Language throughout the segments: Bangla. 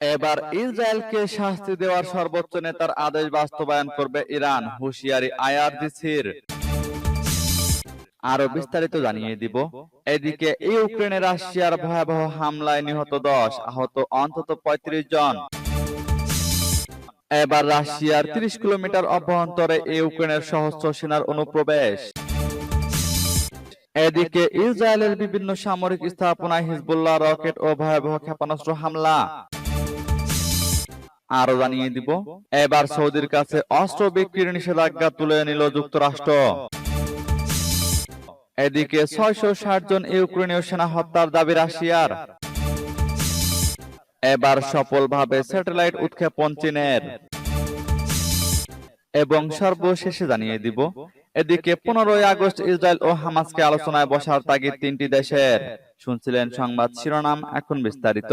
এবার ইসরায়েলকে শাস্তি দেওয়ার সর্বোচ্চ নেতার আদেশ বাস্তবায়ন করবে ইরান হুঁশিয়ারি আইআরজিসির আরও বিস্তারিত জানিয়ে দিব। এদিকে ইউক্রেনে রাশিয়ার ভয়াবহ হামলায় নিহত দশ আহত অন্তত পঁয়ত্রিশ জন। এবার রাশিয়ার তিরিশ কিলোমিটার অভ্যন্তরে ইউক্রেনের সহস্র সেনার অনুপ্রবেশ। এদিকে ইসরায়েলের বিভিন্ন সামরিক স্থাপনায় হিজবুল্লাহ রকেট ও ভয়াবহ ক্ষেপণাস্ত্র হামলা। আরও জানিয়ে দিব, এবার সৌদির কাছে অস্ত্র বিক্রির নিষেধাজ্ঞা তুলে নিল যুক্তরাষ্ট্র। এদিকে ছয়শো ষাট জন ইউক্রেনীয় সেনা হত্যার দাবি রাশিয়ার। এবার সফলভাবে স্যাটেলাইট উৎক্ষেপণ চীনের। এবং সর্বশেষে জানিয়ে দিব, এদিকে পনেরোই আগস্ট ইসরায়েল ও হামাসকে আলোচনায় বসার তাগিদ তিনটি দেশের। শুনছিলেন সংবাদ শিরোনাম, এখন বিস্তারিত।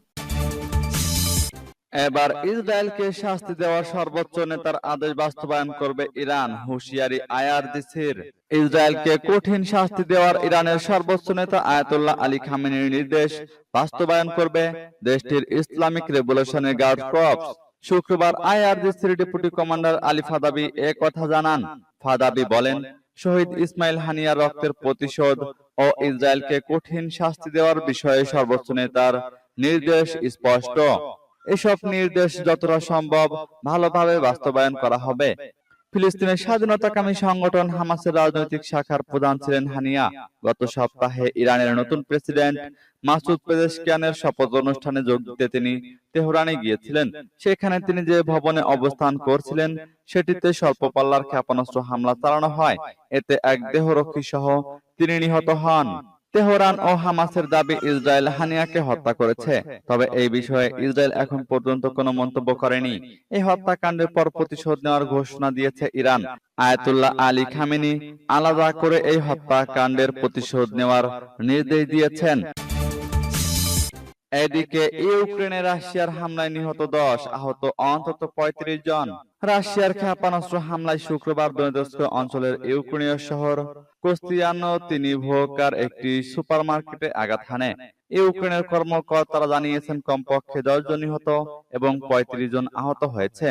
এবার ইসরায়েলকে শাস্তি দেওয়ার সর্বোচ্চ নেতার আদেশ বাস্তবায়ন করবে ইরান হুঁশিয়ারি আইআরজিসির ইসরায়েলকে কঠিন শাস্তি দেওয়ার ইরানের সর্বোচ্চ নেতা আয়াতুল্লাহ আলী খামেনির নির্দেশ বাস্তবায়ন করবে দেশটির ইসলামিক রেভলিউশনের গার্ড কর্পস। শুক্রবার আইআরজিসির ডেপুটি কমান্ডার আলী ফাদাবি এ কথা জানান। ফাদাবি বলেন শহীদ ইসমাইল হানিয়ার রক্তের প্রতিশোধ ও ইসরায়েলকে কঠিন শাস্তি দেওয়ার বিষয়ে সর্বোচ্চ নেতার নির্দেশ স্পষ্ট। এসব নির্দেশ যতটা সম্ভব ভালোভাবে বাস্তবায়ন করা হবে। ফিলিস্তিনের স্বাধীনতাকামী সংগঠন হামাসের রাজনৈতিক শাখার প্রধান ছিলেন হানিয়া। গত সপ্তাহে ইরানের নতুন প্রেসিডেন্ট মাসুদ পেজেশকিয়ানের শপথ অনুষ্ঠানে যোগ দিতে তিনি তেহরানে গিয়েছিলেন। সেখানে তিনি যে ভবনে অবস্থান করছিলেন সেটিতে স্বল্প পাল্লার ক্ষেপণাস্ত্র হামলা চালানো হয়। এতে এক দেহরক্ষী সহ তিনি নিহত হন। তেহরান ও হামাসের দাবি ইসরায়েল হানিয়াকে হত্যা করেছে। তবে এই বিষয়ে ইসরায়েল এখন পর্যন্ত কোনো মন্তব্য করেনি। এই হত্যাকাণ্ডের পর প্রতিশোধ নেওয়ার ঘোষণা দিয়েছে ইরান। আয়াতুল্লাহ আলী খামেনি আলাদা করে এই হত্যাকাণ্ডের প্রতিশোধ নেওয়ার নির্দেশ দিয়েছেন। এদিকে ইউক্রেনে রাশিয়ার হামলায় নিহত দশ, আহত অন্তত পঁয়ত্রিশ জন। রাশিয়ার ক্ষেপণাস্ত্র হামলায় শুক্রবার অঞ্চলের ইউক্রেনীয় শহর কোস্তিয়ানো তিনি ভোকার একটি সুপারমার্কেটে আঘাত হানে। ইউক্রেনের কর্মকর্তারা জানিয়েছেন, কমপক্ষে দশ জন নিহত এবং পঁয়ত্রিশ জন আহত হয়েছে।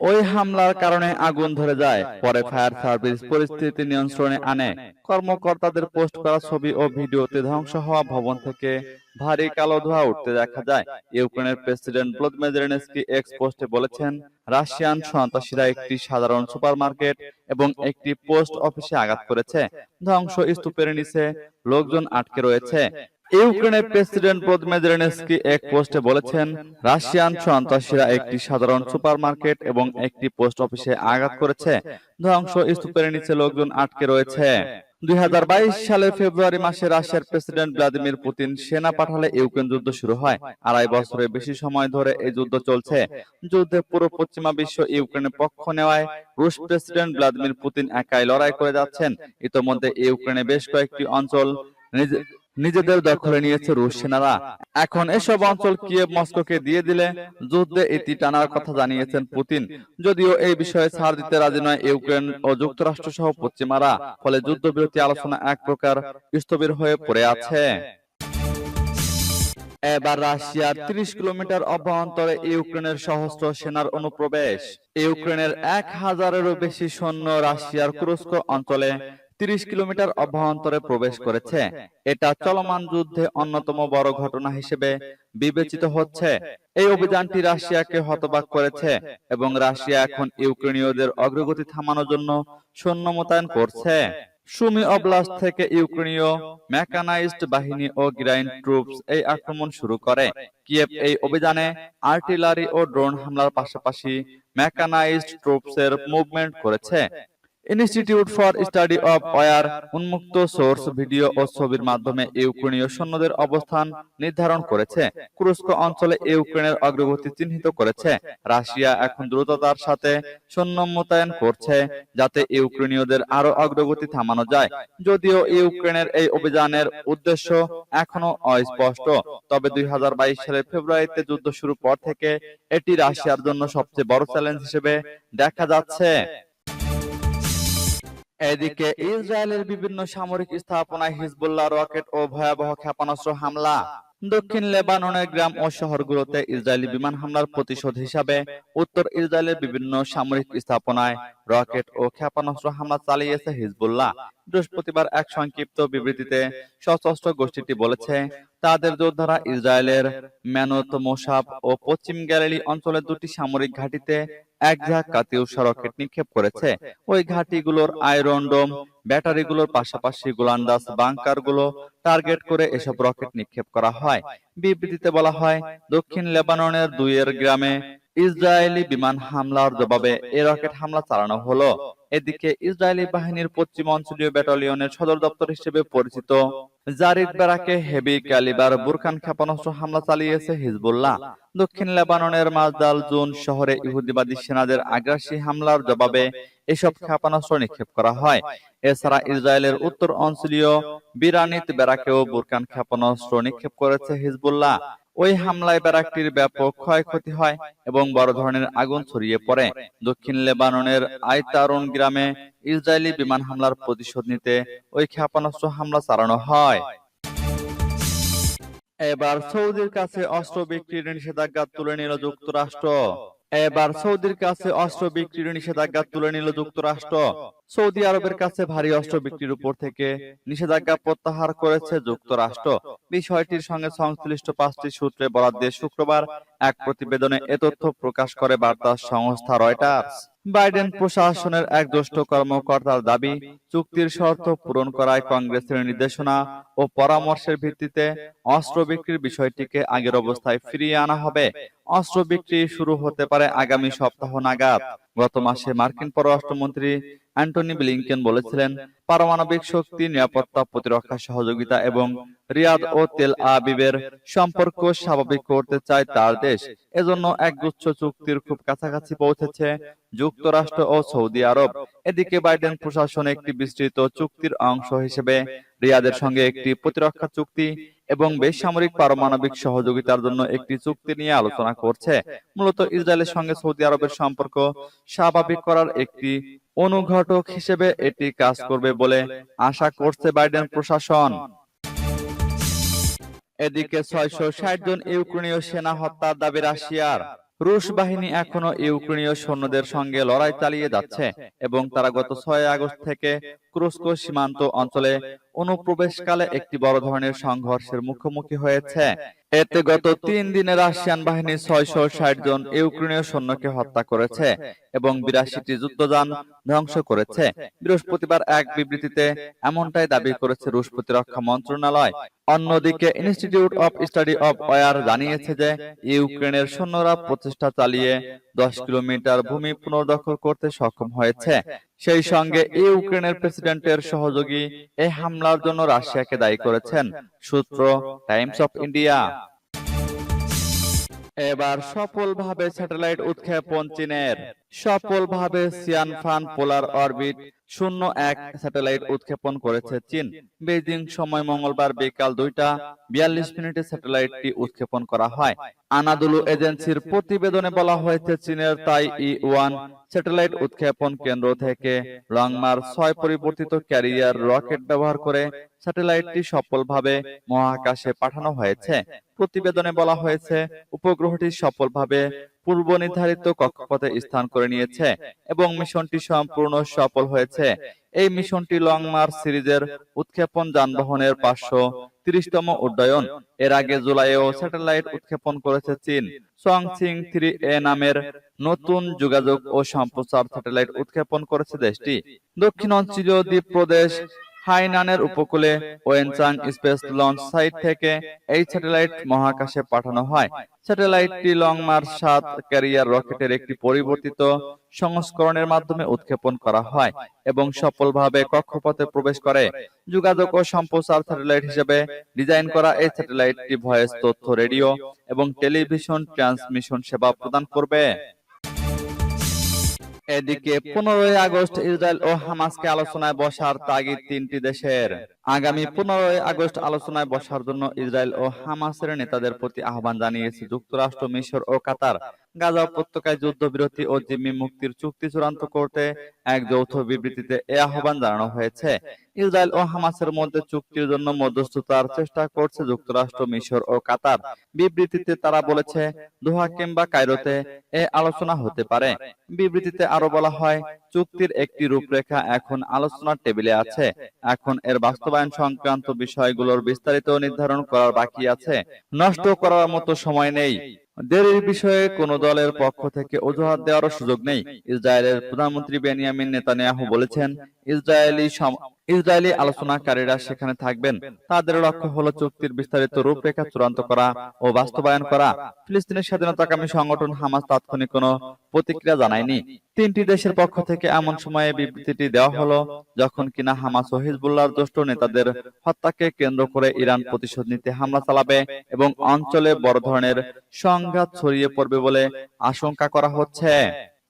ওই হামলার কারণে আগুন ধরে যায়। পরে ফায়ার সার্ভিস পরিস্থিতি নিয়ন্ত্রণে আনে। কর্মকর্তাদের পোস্ট করা ছবি ও ভিডিওতে ধ্বংস হওয়া ভবন থেকে ভারী কালো ধোঁয়া উঠতে দেখা যায়। ইউক্রেনের প্রেসিডেন্ট ভ্লাদিমির এক্স পোস্টে বলেছেন, রাশিয়ান সন্ত্রাসীরা একটি সাধারণ সুপারমার্কেট এবং একটি পোস্ট অফিসে আঘাত করেছে। ধ্বংস স্তূপের নিচে লোকজন আটকে রয়েছে। ইউক্রেনের প্রেসিডেন্ট ভ্লাদিমির এক পোস্টে বলেছেন, রাশিয়ান সন্ত্রাসীরা একটি সাধারণ সুপারমার্কেট এবং একটি পোস্ট অফিসে আঘাত করেছে। ধ্বংস স্তূপের নিচে লোকজন আটকে রয়েছে। দুই সালের ফেব্রুয়ারি মাসে রাশিয়ার প্রেসিডেন্ট ভ্লাদিমির পুতিন সেনা পাঠালে ইউক্রেন যুদ্ধ শুরু হয়। আড়াই বছরের বেশি সময় ধরে এই যুদ্ধ চলছে। যুদ্ধে পুরো পশ্চিমা বিশ্ব ইউক্রেনের পক্ষ নেওয়ায় রুশ প্রেসিডেন্ট ভ্লাদিমির পুতিন একাই লড়াই করে যাচ্ছেন। ইতোমধ্যে ইউক্রেনে বেশ কয়েকটি অঞ্চল নিজেদের দখলে নিয়েছে রুশ সেনারা। এখন এসব অঞ্চল কিয়েভ মস্কোকে দিয়ে দিলে যুদ্ধে ইতি টানার কথা জানিয়েছেন পুতিন। যদিও এই বিষয়ে ছাড় দিতে রাজি নয় ইউক্রেন ও যুক্তরাষ্ট্র সহ পশ্চিমারা। ফলে যুদ্ধবিরতি আলোচনা এক প্রকার স্থবির হয়ে পড়ে আছে। এবার রাশিয়ার ৩০ কিলোমিটার অভ্যন্তরে ইউক্রেনের সহস্র সেনার অনুপ্রবেশ। ইউক্রেনের এক হাজারেরও বেশি সৈন্য রাশিয়ার কুরস্ক অঞ্চলে ৩০ কিলোমিটার অভ্যন্তরে প্রবেশ করেছে। এটা চলমান যুদ্ধে অন্যতম বড় ঘটনা হিসেবে বিবেচিত হচ্ছে। এই অভিযানটি রাশিয়াকে হতবাক করেছে এবং রাশিয়া এখন ইউক্রেনীয়দের অগ্রগতি থামানোর জন্য সৈন্য মোতায়েন করছে। সুমি অবলাস্ট থেকে ইউক্রেনীয় মেকানাইজড বাহিনী ও গ্রাইন ট্রুপস এই আক্রমণ শুরু করে। কিয়েভ এই অভিযানে আর্টিলারি ও ড্রোন হামলার পাশাপাশি মেকানাইজড ট্রুপসের মুভমেন্ট করেছে। Institute for study of war উন্মুক্ত সোর্স ভিডিও ও ছবির মাধ্যমে ইউক্রেনীয় সৈন্যদের অবস্থান নির্ধারণ করেছে। কুরস্ক অঞ্চলে ইউক্রেনের অগ্রগতি চিহ্নিত করেছে। রাশিয়া এখন দ্রুততার সাথে সৈন্য মোতায়েন করছে যাতে ইউক্রেনীয়দের আরও অগ্রগতি থামানো যায়। যদিও ইউক্রেনের এই অভিযানের উদ্দেশ্য এখনও অস্পষ্ট, তবে দুই হাজার বাইশ সালের ফেব্রুয়ারিতে যুদ্ধ শুরু পর থেকে এটি রাশিয়ার জন্য সবচেয়ে বড় চ্যালেঞ্জ হিসেবে দেখা যাচ্ছে। এদিকে ইসরায়েলের বিভিন্ন সামরিক স্থাপনায় হিজবুল্লাহ রকেট ও ভয়াবহ ক্ষেপণাস্ত্র হামলা। দক্ষিণ লেবাননের গ্রাম ও শহরগুলোতে ইসরায়েলি বিমান হামলার প্রতিশোধ হিসাবে উত্তর ইসরায়েলের বিভিন্ন সামরিক স্থাপনায় রকেট ও ক্ষেপণাস্ত্র হামলা চালিয়েছে হিজবুল্লাহ। বৃহস্পতিবার এক সংক্ষিপ্ত বিবৃতিতে সশস্ত্র গোষ্ঠীটি বলেছে তাদের যোদ্ধারা ইসরায়েলের ম্যানত মোসাব ও পশ্চিম গ্যালিলি অঞ্চলের দুটি সামরিক ঘাঁটিতে এক ঝাঁক কাতিউষা রকেট নিক্ষেপ করেছে। ওই ঘাঁটিগুলোর আয়রন ডোম ব্যাটারিগুলোর পাশাপাশি গোলান্দাস বাংকারগুলো টার্গেট করে এসব রকেট নিক্ষেপ করা হয়। বিবৃতিতে বলা হয় দক্ষিণ লেবাননের দুইয়ের গ্রামে ইসরায়েলি বিমান হামলার জবাবে এ রকেট হামলা চালানো হলো। এদিকে ইসরায়েলি বাহিনীর পশ্চিম অঞ্চলীয় ব্যাটালিয়নের সদর দপ্তর হিসেবে পরিচিত জারিদ বেরাকে হেভি ক্যালিবার বুরকান ক্ষেপণাস্ত্র হামলা চালিয়েছে হিজবুল্লাহ। দক্ষিণ লেবাননের মাজদাল জুন শহরে ইহুদিবাদী সেনাদের আগ্রাসী হামলার জবাবে এসব ক্ষেপণাস্ত্র নিক্ষেপ করা হয়। এছাড়া ইসরায়েলের উত্তর অঞ্চলীয় বিরানিত বেরাকেও বুরকান ক্ষেপণাস্ত্র নিক্ষেপ করেছে হিজবুল্লাহ। ওই হামলায় ব্যারাকটির ব্যাপক ক্ষয়ক্ষতি হয় এবং বড় ধরনের আগুন ছড়িয়ে পড়ে। দক্ষিণ লেবাননের আইতারুন গ্রামে ইসরায়েলি বিমান হামলার প্রতিশোধ নিতে ওই ক্ষেপণাস্ত্র হামলা চালানো হয়। এবার সৌদির কাছে অস্ত্র বিক্রির নিষেধাজ্ঞা তুলে নিল যুক্তরাষ্ট্র। এবার সৌদির কাছে অস্ত্র বিক্রির নিষেধাজ্ঞা তুলে নিল যুক্তরাষ্ট্র। সৌদি আরবের কাছে ভারী অস্ত্র বিক্রির উপর থেকে নিষেধাজ্ঞা প্রত্যাহার করেছে যুক্তরাষ্ট্র। বিষয়টির সঙ্গে সংশ্লিষ্ট পাঁচটি সূত্রে বরাদ দিয়ে শুক্রবার এক প্রতিবেদনে এ তথ্য প্রকাশ করে বার্তা সংস্থা রয়টার্স। বাইডেন প্রশাসনের এক জ্যেষ্ঠ কর্মকর্তার দাবি চুক্তির শর্ত পূরণ করায় কংগ্রেসের নির্দেশনা ও পরামর্শের ভিত্তিতে অস্ত্র বিক্রির বিষয়টিকে আগের অবস্থায় ফিরিয়ে আনা হবে অস্ত্র বিক্রি শুরু হতে পারে আগামী সপ্তাহ নাগাদ। গত মাসে মার্কিন পররাষ্ট্রমন্ত্রী অ্যান্টনি ব্লিংকেন বলেছিলেন, পারমাণবিক শক্তি, নিরাপত্তা, প্রতিরক্ষা, সহযোগিতা এবং রিয়াদ ও তেল আবিবের সম্পর্ক স্বাভাবিক করতে চায় তার দেশ। এজন্য একগুচ্ছ চুক্তির খুব কাছাকাছি পৌঁছেছে যুক্তরাষ্ট্র ও সৌদি আরব। এদিকে বাইডেন প্রশাসন একটি বিস্তৃত চুক্তির অংশ হিসেবে রিয়াদের সঙ্গে একটি প্রতিরক্ষা চুক্তি এবং বেসামরিক পারমাণবিক সহযোগিতার জন্য একটি চুক্তি নিয়ে আলোচনা করছে। মূলত ইসরায়েলের সঙ্গে সৌদি আরবের সম্পর্ক স্বাভাবিক করার একটি অনুঘটক হিসেবে এটি কাজ করবে বলে আশা করছে বাইডেন প্রশাসন। এদিকে ছয়শো ষাট জন ইউক্রেনীয় সেনা হত্যার দাবি রাশিয়ার। রুশ বাহিনী এখনও ইউক্রেনীয় সৈন্যদের সঙ্গে লড়াই চালিয়ে যাচ্ছে এবং তারা গত ছয় আগস্ট থেকে ক্রুস্ক সীমান্ত অঞ্চলে অনুপ্রবেশকালে একটি বড় ধরনের সংঘর্ষের মুখোমুখি হয়েছে। এতে গত তিন দিনে রাশিয়ান বাহিনী ছয়শো ষাট জন ইউক্রেনীয় সৈন্যকে হত্যা করেছে এবং বিরাশিটি যুদ্ধযান ধ্বংস করেছে। বৃহস্পতিবার এক বিবৃতিতে এমনটাই দাবি করেছে রুশ প্রতিরক্ষা মন্ত্রণালয়। অন্যদিকে institute of study of war জানিয়েছে যে ইউক্রেনের সৈন্যরা প্রচেষ্টা চালিয়ে দশ কিলোমিটার ভূমি পুনর্দখল করতে সক্ষম হয়েছে। সেই সঙ্গে ইউক্রেনের প্রেসিডেন্টের সহযোগী এই হামলার জন্য রাশিয়াকে দায়ী করেছেন সূত্র টাইমস অফ ইন্ডিয়া। এবার সফলভাবে স্যাটেলাইট উৎক্ষেপণ চীনের। সফলভাবে সিয়ানফান পোলার অরবিট শূন্য এক স্যাটেলাইট উৎক্ষেপণ করেছে চীন। বেজিং সময় মঙ্গলবার বিকাল দুইটা বিয়াল্লিশ মিনিটে স্যাটেলাইটটি উৎক্ষেপণ করা হয়। আনাদুলু এজেন্সির প্রতিবেদনে বলা হয়েছে চীনের তাই ই ওয়ান স্যাটেলাইট উৎক্ষেপণ কেন্দ্র থেকে লংমার ছয় পরিবর্তিত ক্যারিয়ার রকেট ব্যবহার করে স্যাটেলাইটটি সফলভাবে মহাকাশে পাঠানো হয়েছে প্রতিবেদনে বলা হয়েছে উপগ্রহটি সফলভাবে পূর্ব নির্ধারিত কক্ষপথে স্থান করে নিয়েছে এবং মিশনটি সম্পূর্ণ সফল হয়েছে। এই মিশনটি লং মার্চ সিরিজের উৎক্ষেপণ যানবাহনের পাঁচশো তিরিশতম উড্ডয়ন। এর আগে জুলাইয়েও স্যাটেলাইট উৎক্ষেপণ করেছে চীন। সংসিং থ্রি এ নামের নতুন যোগাযোগ ও সম্প্রচার স্যাটেলাইট উৎক্ষেপণ করেছে দেশটি। দক্ষিণ অঞ্চলীয় দ্বীপ প্রদেশ হাইনানের উপকূলে ওয়েনচাং স্পেস লঞ্চ সাইট থেকে এই স্যাটেলাইট মহাকাশে পাঠানো হয়। স্যাটেলাইটটি লং মার্চ সাত ক্যারিয়ার রকেটের একটি পরিবর্তিত সংস্করণের মাধ্যমে উৎক্ষেপণ করা হয় এবং সফলভাবে কক্ষপথে প্রবেশ করে। যোগাযোগ ও সম্প্রচার স্যাটেলাইট হিসেবে ডিজাইন করা এই স্যাটেলাইটটি ভয়েস তথ্য, রেডিও এবং টেলিভিশন ট্রান্সমিশন সেবা প্রদান করবে। এদিকে পনেরোই আগস্ট ইসরায়েল ও হামাসকে আলোচনায় বসার তাগিদ তিনটি দেশের। আগামী পনেরোই আগস্ট আলোচনায় বসার জন্য ইসরায়েল ও হামাসের নেতাদের প্রতি আহ্বান জানিয়েছে যুক্তরাষ্ট্র, মিশর ও কাতার। গাজা উপত্যকায় যুদ্ধবিরতি ও জিম্মি মুক্তির চুক্তি চূড়ান্ত করতে এক যৌথ বিবৃতিতে এ আহ্বান জানানো হয়েছে। ইসরায়েল ও হামাসের মধ্যে চুক্তির জন্য মধ্যস্থতার চেষ্টা করছে যুক্তরাষ্ট্র, মিশর ও কাতার। বিবৃতিতে তারা বলেছে, দোহা কিংবা কায়রোতে এ আলোচনা হতে পারে। বিবৃতিতে আরও বলা হয়, চুক্তির একটি রূপরেখা এখন আলোচনার টেবিলে আছে। এখন এর বাস্তবায়ন সংক্রান্ত বিষয়গুলোর বিস্তারিত নির্ধারণ করার বাকি আছে। নষ্ট করার মতো সময় নেই। দেরির বিষয়ে কোন দলের পক্ষ থেকে অজুহাত দেওয়ার সুযোগ নেই। ইসরায়েলের প্রধানমন্ত্রী বেনিয়ামিন নেতানিয়াহু বলেছেন, ইসরায়েলি ইসরায়েলি আলোচনাকারীরা সেখানে থাকবেন। তাদের লক্ষ্য হলো চুক্তির বিস্তারিত রূপরেখা চূড়ান্ত করা ও বাস্তবায়ন করা। ফিলিস্তিনের স্বাধীনতাকামী সংগঠন হামাস তাৎক্ষণিক কোনো প্রতিক্রিয়া জানায়নি। তিনটি দেশের পক্ষ থেকে এমন সময়ে বিবৃতিটি দেওয়া হলো, যখন কিনা হামাস ও হিজবুল্লাহর দুষ্ট নেতাদের হত্যাকে কেন্দ্র করে ইরান প্রতিশোধ নিতে হামলা চালাবে এবং অঞ্চলে বড় ধরনের সংঘাত ছড়িয়ে পড়বে বলে আশঙ্কা করা হচ্ছে।